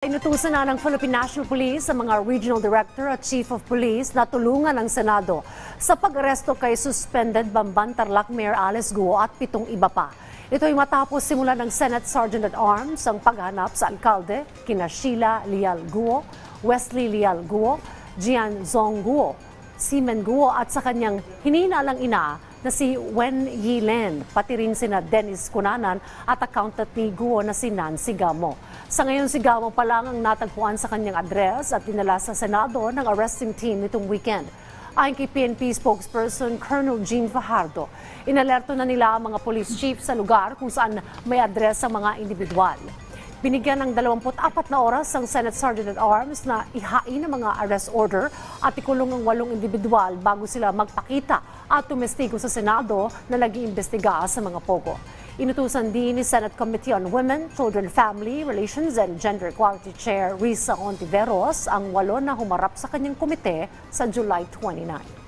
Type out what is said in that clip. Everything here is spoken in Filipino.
Inutusan na ng Philippine National Police sa mga Regional Director at Chief of Police na tulungan ang Senado sa pag-aresto kay suspended Bamban Tarlac Mayor Alice Guo at pitong iba pa. Ito ay matapos simula ng Senate Sergeant at Arms ang paghanap sa alkalde kina Sheila Lial Guo, Wesley Lial Guo, Jian Zong Guo, Simen Guo at sa kanyang hininalang ina na si Wen Yilen, pati rin sina Dennis Cunanan at accountant ni Guo na si Nancy Gamo. Sa ngayon si Gamo pa lang ang natagpuan sa kanyang address at dinala sa Senado ng arresting team nitong weekend. Ayon kay PNP spokesperson Colonel Jean Fajardo, inalerto na nila ang mga police chief sa lugar kung saan may address ang mga individual. Binigyan ng 24 na oras ang Senate Sergeant at Arms na ihain ang mga arrest order at ikulong ang walong individual bago sila magpakita at tumestigo sa Senado na nag-iimbestiga sa mga pogo. Inutusan din ni Senate Committee on Women, Children, Family, Relations and Gender Equality Chair Risa Ontiveros ang walo na humarap sa kanyang komite sa July 29.